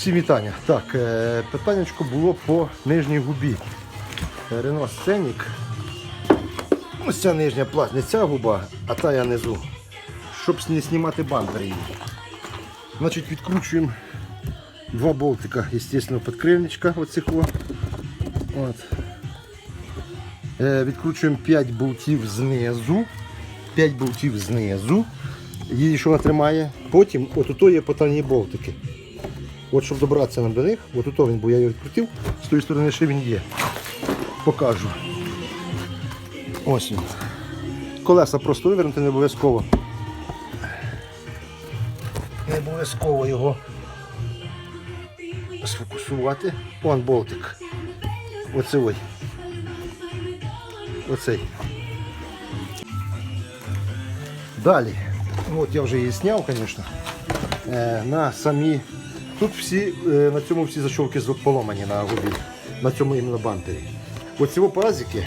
Всім вітання. Так, е, питаннячко було по нижній губі. Рено Сценік. Ось ця нижня не ця губа, а та я низу. Щоб не знімати бампер її. Значить, відкручуємо два болтика, звісно, підкрильничка оцих. От. Е, відкручуємо 5 болтів знизу. 5 болтів знизу. Її що вона. Потім от є потайні болтики. От щоб добратися нам до них, от ото він, бо я його відкрутив, з тої сторони ще він є. Покажу. Ось він. Колеса просто вивернути не обов'язково. Не обов'язково його сфокусувати. Вон болтик. Оце ой. Оцей. Далі. От я вже її зняв, звісно. Е, на самі. Тут всі, е, на цьому всі защолки поломані на губі. На цьому іменно бампері. Оці пазики.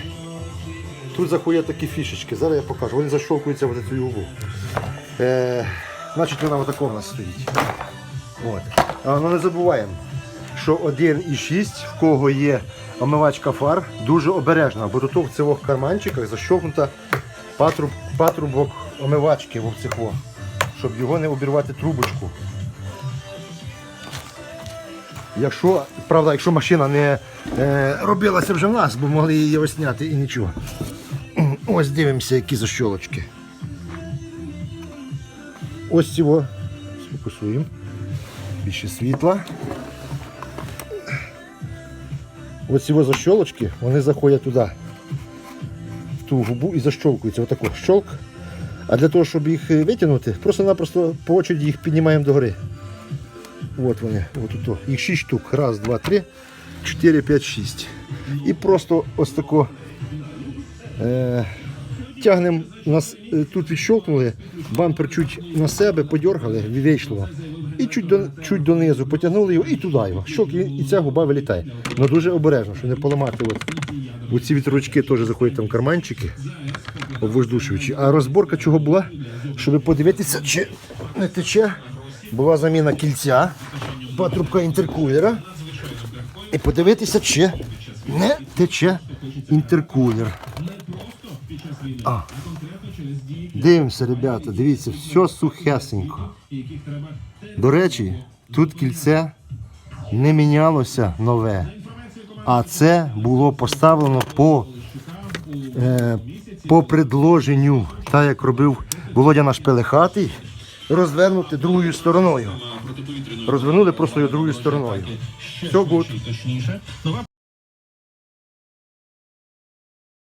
Тут заходять такі фішечки. Зараз я покажу. Вони защолкуються в цю губу. Е, значить вона отако в нас стоїть. От. А, ну не забуваємо, що 1,6 в кого є омивачка фар, дуже обережна, бо тут в цих карманчиках защовкнута патруб, патрубок омивачки в цих, щоб його не обірвати трубочку. Якщо, правда, якщо машина не е, робилася вже в нас, бо могли її ось зняти і нічого. Ось дивимося, які защолочки. Ось цього. Сфокусуємо. Більше світла. Ось ці защолочки, вони заходять туди, в ту губу і защолкуються. Отако щолк. А для того, щоб їх витягнути, просто-напросто по очереді їх піднімаємо догори. От вони, от тут. Їх 6 штук. Раз, два, три, 4, 5, 6. І просто ось тако е, тягнемо, нас е, тут відщолкнули, бампер чуть на себе подергали, вийшло. І чуть, до, чуть донизу потягнули його і туди його. Щок, і, і ця губа вилітає. Ну дуже обережно, щоб не поламати. От. Оці вітручки теж заходять там карманчики, обвоздушуючі. А розборка чого була? Щоб подивитися, чи не тече. Була заміна кільця, патрубка інтеркулера. І подивитися, чи не тече інтеркулер. А. Дивимося, ребята, дивіться, все сухесенько. До речі, тут кільце не мінялося нове, а це було поставлено по, е, по предложенню, так як робив Володя наш пелехатий, розвернути другою стороною. Розвернули просто його другою стороною. Все гуд.